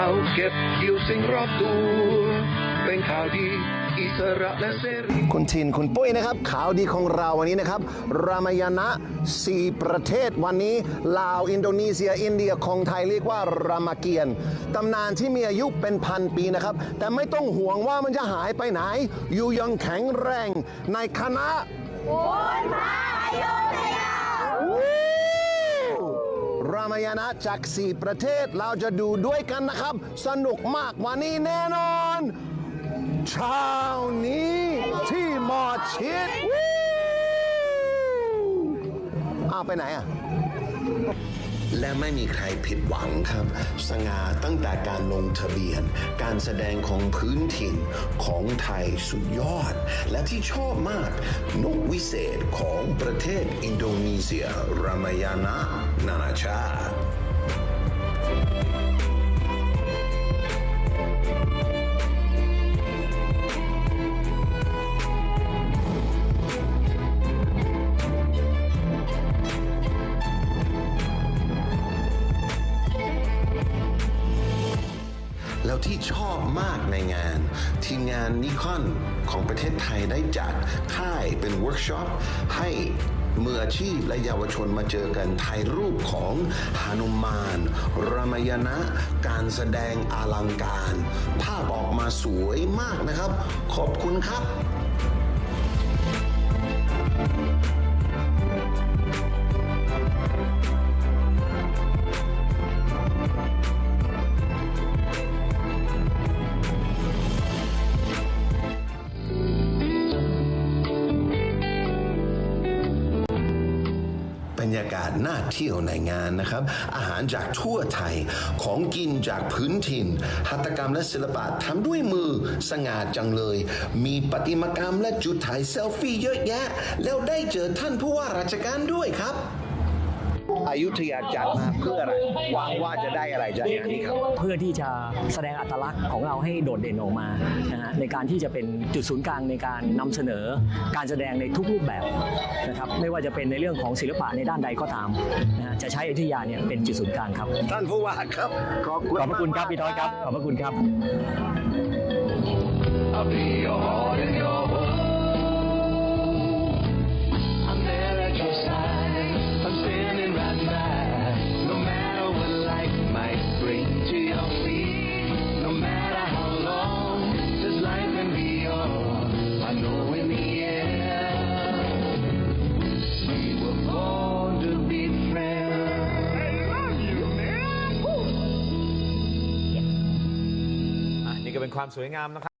เราเก็บเกี่ยวสิ่งรอบตัวเป็นข่าวดีอิสระและเสรี คุณทินคุณปุ้ยนะครับข่าวดีของเราวันนี้นะครับ รามายณะสี่ประเทศวันนี้ ลาว อินโดนีเซีย อินเดียของไทยเรียกว่ารามเกียรติ์ตำนานที่มีอายุเป็นพันปีนะครับ แต่ไม่ต้องห่วงว่ามันจะหายไปไหน อยู่ยังแข็งแรงในคณะรา มายณะจากสี่ประเทศเราจะดูด้วยกันนะครับ สนุกมากวันนี้แน่นอนเช้านี้ที่หมอชิดอ้าวไปไหนอะ และไม่มีใครผิดหวังครับ สง่าตั้งแต่การลงทะเบียน การแสดงของพื้นถิ่นของไทยสุดยอด และที่ชอบมากนกวิเศษของประเทศอินโดนีเซียรามายานะนานาชาติ แล้วที่ชอบมากในงาน ทีมงานนิคอนของประเทศไทยได้จัดค่ายเป็นเวิร์กช็อปให้มืออาชีพและเยาวชนมาเจอกันถ่ายรูปของฮานุมาน รามยณะ การแสดงอลังการ ภาพออกมาสวยมากนะครับ ขอบคุณครับ ยากาศน่าเที่ยวในงานนะครับ อาหารจากทั่วไทยของกินจากพื้นถิ่น หัตถกรรมและศิลปะทำด้วยมือสง่าจังเลย มีประติมากรรมและจุดถ่ายเซลฟี่เยอะแยะ แล้วได้เจอท่านผู้ว่าราชการด้วยครับ อยุธยาจัดมาเพื่ออะไรหวังว่าจะได้อะไรจากงานนี้ครับ เพื่อที่จะแสดงอัตลักษณ์ของเราให้โดดเด่นออกมานะฮะในการที่จะเป็นจุดศูนย์กลางในการนำเสนอการแสดงในทุกรูปแบบนะครับไม่ว่าจะเป็นในเรื่องของศิลปะในด้านใดก็ตามนะฮะจะใช้อยุธยาเนี่ยเป็นจุดศูนย์กลางครับท่านผู้ว่าครับ ขอบคุณขอบพระคุณครับมากๆพี่ทอยครับขอบพระคุณครับ I'll be your นี่ก็เป็นความสวยงามนะครับ